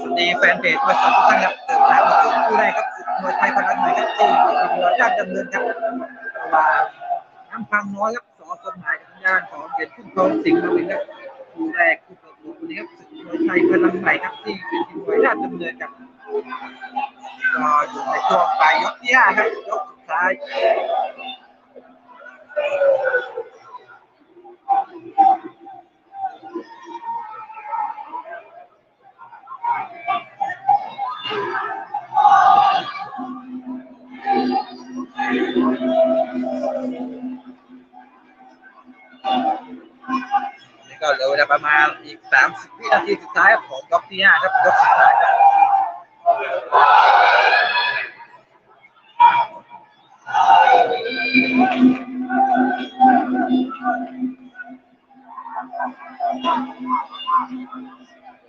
สวัสดีแฟนเพจมวยสดทุกท่านครับเดินทางมาถึงคู่แรกครับมวยไทยพลังใหม่ครับที่ทีมราชดำเนินครับ ระหว่าน้ำพังน้อยครับสอสมหมายทางด้านของเกียรติพุ่มทองสิงห์นวินครับคู่แรกคู่เปิดตัววันนี้ครับสุดมวยไทยพลังใหม่ครับที่เป็นทีมมวยราชดำเนินครับก็อยู่ในช่วงปลายยกที่ห้าครับยกสุดท้าย 30วินาทีสุดท้ายของยกที่5ครับยกสุดท้ายครับ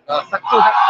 ก็สักครู่ครับ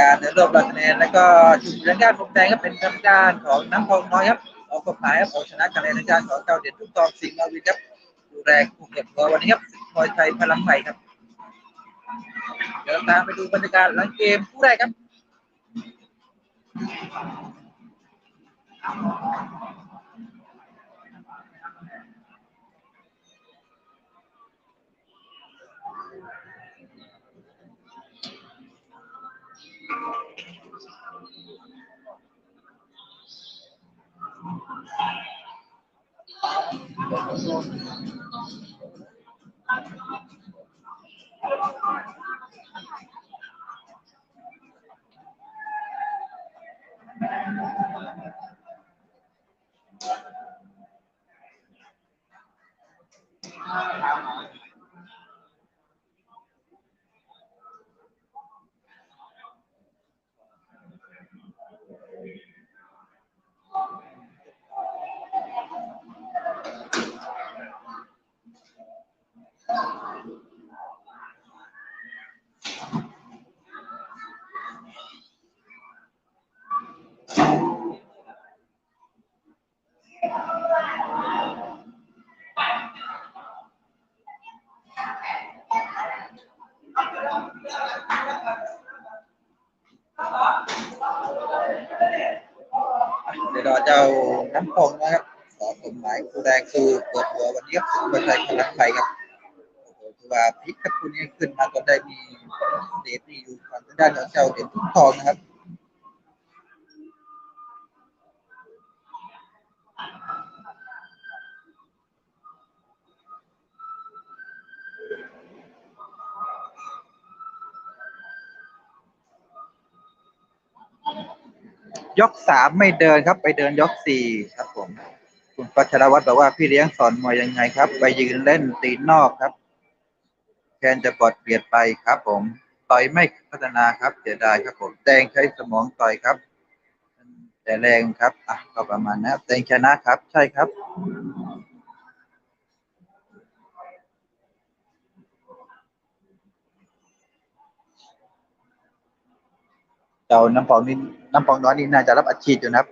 การในรวบราคะแนนแล้วก็จุดยืนด้านผมแดงก็เป็นทางด้านของน้ำพองน้อยครับออกกฎหมายครับเอาชนะคะแนนทางด้านของเจ้าเด่นทุกตองสิงห์มาวินครับดูแรงผูกเก็บตัววันนี้ครับมวยไทยพลังใหม่ครับเดี๋ยวตามไปดูบรรยากาศหลังเกมคู่แรกครับ เดี๋ เจ้าน้ำพงนะครับสอนกฎหมายคู่แดงคือเปิดหัววันนี้ครับศึกมวยไทยพลังใหม่ครับคือว่าพลิกครับคุณนี้ขึ้นมาก็ได้มีเดทนี่อยู่ทางด้านของเจ้าเด่นทุกทองนะครับ ยกสามไม่เดินครับ ไปเดินยกสี่ครับ ผม คุณปัชรวัตรบอกว่าพี่เลี้ยงสอนมวยยังไงครับ ไปยืนเล่นตีนนอกครับแทนจะปลดเปลี่ยนไปครับ ผมต่อยไม่พัฒนาครับเสียดายครับ ผมแดงใช้สมองต่อยครับ แต่แรงครับอะก็ประมาณนะครับแดงชนะครับ ใช่ครับ เจ้าน้ำปองนี่น้ำปองน้อยนี่น่าจะรับอาชีดอยู่นะครับ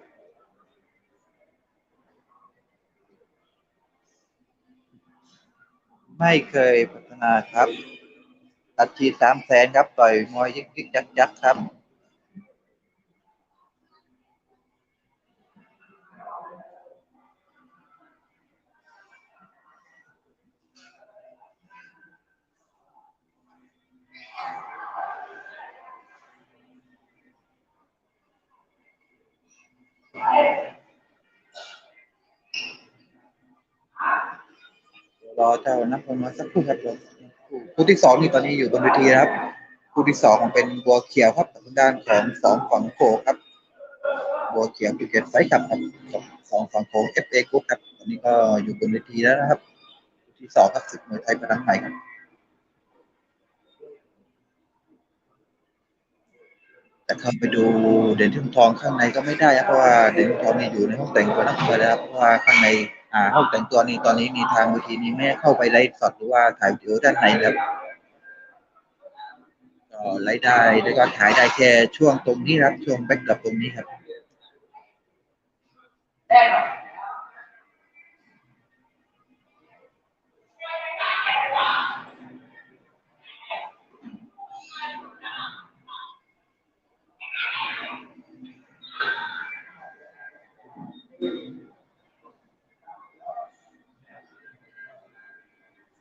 ไม่เคยพัฒนาครับ อัดฉีดสามแสนครับ ต่อยมวยยิกยิกยักยักครับ เจ้านักบอลน้อยสักครู่ครับผมคู่ที่สองนี่ตอนนี้อยู่บนเวทีนะครับคู่ที่สองเป็นบัวเขียวครับทางด้านของสองฝั่งโขงครับบัวเขียวภูเก็ตไฟท์ครับครับสองฝั่งโขงเอฟเอกรุ๊ปครับตอนนี้ก็อยู่บนเวทีแล้วนะครับคู่ที่สองครับศึกมวยไทยพลังใหม่ครับแต่เข้าไปดูเด่นทุ่งทองข้างในก็ไม่ได้ครับเพราะว่าเด่นทุ่งทองนี่อยู่ในห้องแต่งตัวนักมวยแล้วครับเพราะว่าข้างใน อ่าห้องแต่งตัวนี้ตอนนี้มีทางบางทีนี้แม่เข้าไปไลฟ์สดหรือว่าถ่ายวิดีโอด้านในครับก็ไลฟ์ได้แล้วก็ถ่ายได้แค่ช่วงตรงนี้ครับช่วงแบ็กกับตรงนี้ครับ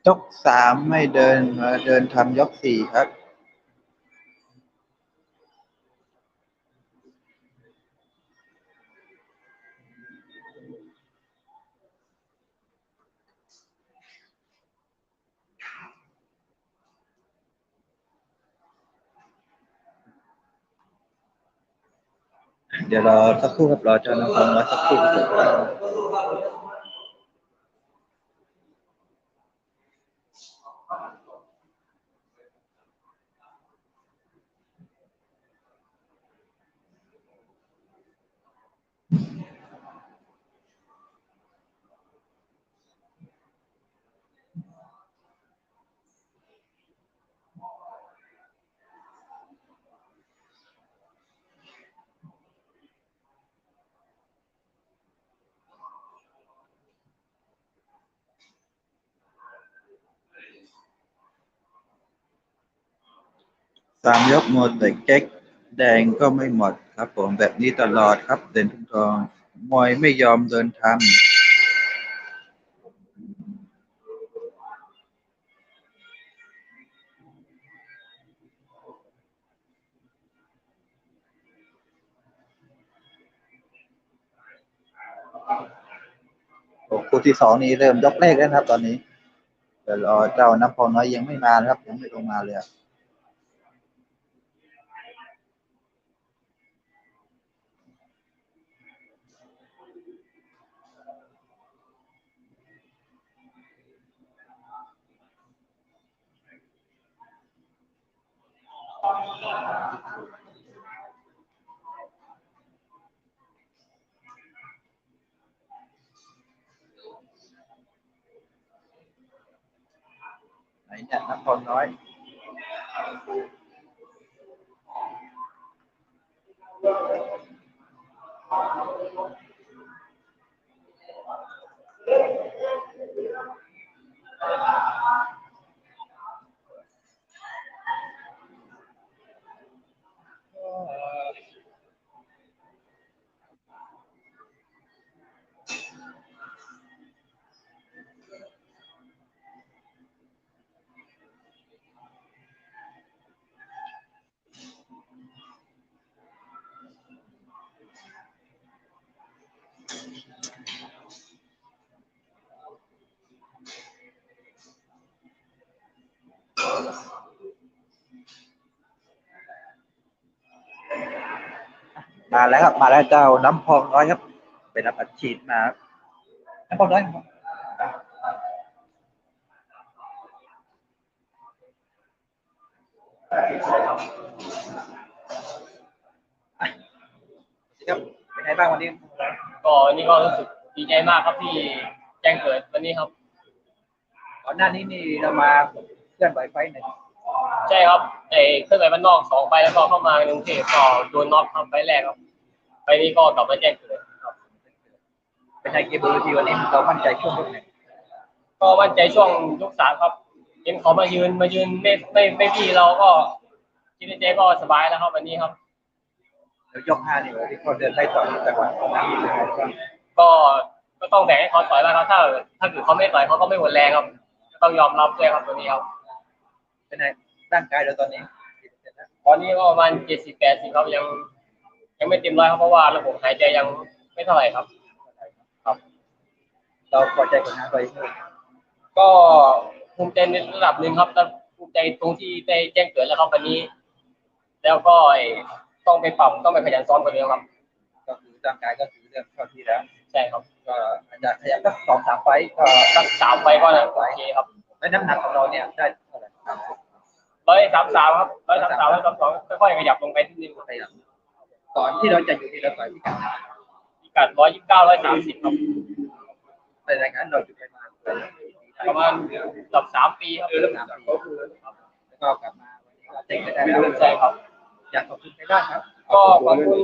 ยกสามไม่เดินมาเดินทำยกสี่ครับเดี๋ยวรอสักครู่ครับรอจ้าน้ำพงมาสักครู่ครับผม สามยกหมดแต่เก๊กแดงก็ไม่หมดครับผมแบบนี้ตลอดครับเด่นทุ่งทองมวยไม่ยอมเดินทำโอ้คู่ที่สองนี้เริ่มยกเลขแล้วนะครับ ตอนนี้เดี๋ยวรอเจ้าน้ำพองน้อยยังไม่มานะครับยังไม่ลงมาเลย อ มาแล้วครับ มาแล้วเจ้าน้ำพองน้อยครับ เป็นรับอัดฉีดมาครับน้ำพองน้อยครับครับเป็นไงบ้างวันนี้ก็นี่ก็รู้สึกดีใจมากครับที่แจ้งเกิดวันนี้ครับก่อนหน้านี้นี่เรามาเคลื่อนไหวไฟท์หนึ่ง ใช่ครับไอ้เคลื่อนไหวบ้านนอกสองไปแล้วก็เข้ามากรุงเทพก็โดนน็อกครับไปแรกครับไปนี้ก็กลับมาแจ้งเกิดครับเป็นไงเกมบนเวทีวันนี้เรามั่นใจช่วงยกไหนก็มั่นใจช่วงยกสามครับเห็นเขามายืนมายืนไม่ไม่ไม่พี่เราก็คิดในใจก็สบายแล้วครับวันนี้ครับแล้วยกห้านี่วันที่เขาเดินไล่ต่อยจังหวะตรงนี้เลยครับก็ก็ต้องแบ่งให้เขาต่อยแล้วครับถ้าถ้าเกิดเขาไม่ต่อยเขาก็ไม่หมดแรงครับก็ต้องยอมรับด้วยครับตัวนี้ครับเป็นไง ร่างกายเราตอนนี้ตอนนี้ก็ประมาณเจ็ดสิบแปดสิบครับยัง ยังไม่เต็มร้อยครับเพราะว่าระบบหายใจยังไม่เท่าไหร่ครับเราพอใจผลงานตัวเองไหมก็ภูมิใจในระดับหนึ่งครับแต่ภูมิใจตรงที่ได้แจ้งเกิดแล้วครับวันนี้ แล้วก็ไอ้ต้องไปปรับต้องไปขยันซ้อมกว่าเดิมครับ ก็คือร่างกายก็คือเรื่องเข้าที่แล้ว ใช่ครับ ก็อาจจะขยับสักสองสามไฟต์ก็สักสามไปก็โอเคครับ แล้วน้ำหนักของเราเนี่ยได้เท่าไหร่ค รับร้อยสามสามครับร้อยสามสามร้อยสามสองค่อยๆขยับลงไปนิดนึงขยับก่อนที่เราจะอยู่ที่เราต่อยพิกัดพิกัดร้อยยี่สิบเก้าร้อยสามสิบครับในรายการเราอยู่ประมาณประมาณเกือบสามปีครับสามปีแล้วก็กลับมาวันนี้ก็เต็งไปได้แล้วใช่ครับ อยากขอบคุณใครบ้างครับ ก็ขอบคุณ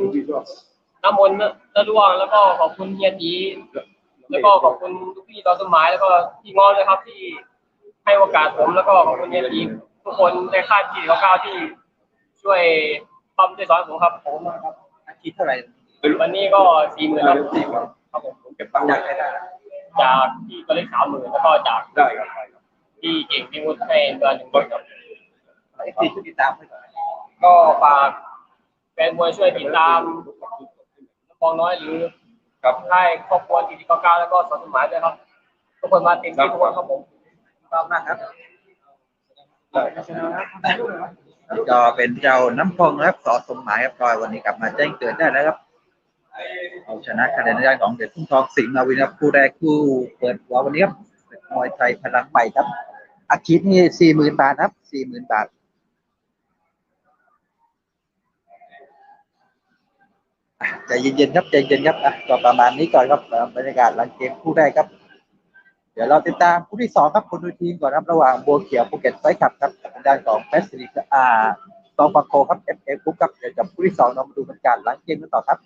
น้ำมนต์น้าดวงแล้วก็ขอบคุณเฮียตีแล้วก็ขอบคุณทุกพี่ตอนต้นไม้แล้วก็พี่งอนเลยครับที่ให้โอกาสผมแล้วก็ขอบคุณเฮียตี ทุกคนในค่ายที่เขาก้าวที่ช่วยปั๊มช่วยสอนผมครับผมมากครับอาชีพเท่าไหร่วันนี้ก็สี่หมื่นครับครับผมผมเก็บตังค์อยากให้ได้จากที่ตัวเลขสามหมื่นแล้วก็จากได้ครับที่เก่งพิวุฒิให้เดือนหนึ่งคนครับไอ้ที่ช่วยติดตามให้หน่อยก็ฝากแฟนมวยช่วยติดตามน้ำพองน้อยหรือครับค่ายครอบครัวทีทีเก้าเก้าแล้วก็สอนสมหมายด้วยครับทุกคนมาเต็มที่ทุกคนครับผมชอบมากครับ ก็เป็นเจ้าน้ำพองครับสอสมหมายครับก็วันนี้กลับมาแจ้งเกิดได้แล้วครับเอาชนะคะแนนในด้ของเด็ดทุ่งทองสิงห์มาวินครับคู่แรกคู่เปิดหัววันนี้ครับเป็นมวยไทยพลังใหม่ครับอาชีพนี่สี่หมื่นบาทครับสี่หมื่นบาทอะใจเย็นๆครับใจเย็นครับอะก็ประมาณนี้ก่อนครับรับบรรยากาศหลังเกมคู่แรกครับ เดี๋ยวเราติดตามคู่ที่สองครับคนดูทีมก่อนครับระหว่างบัวเขียวภูเก็ตไฟขับครับทางด้านของแฟสซิลิกอาตองฟังโคครับเอฟเอฟุกครับเดี๋ยวจับคู่ที่สองเรามาดูบรรยากาศหลังเกมกันต่อครับ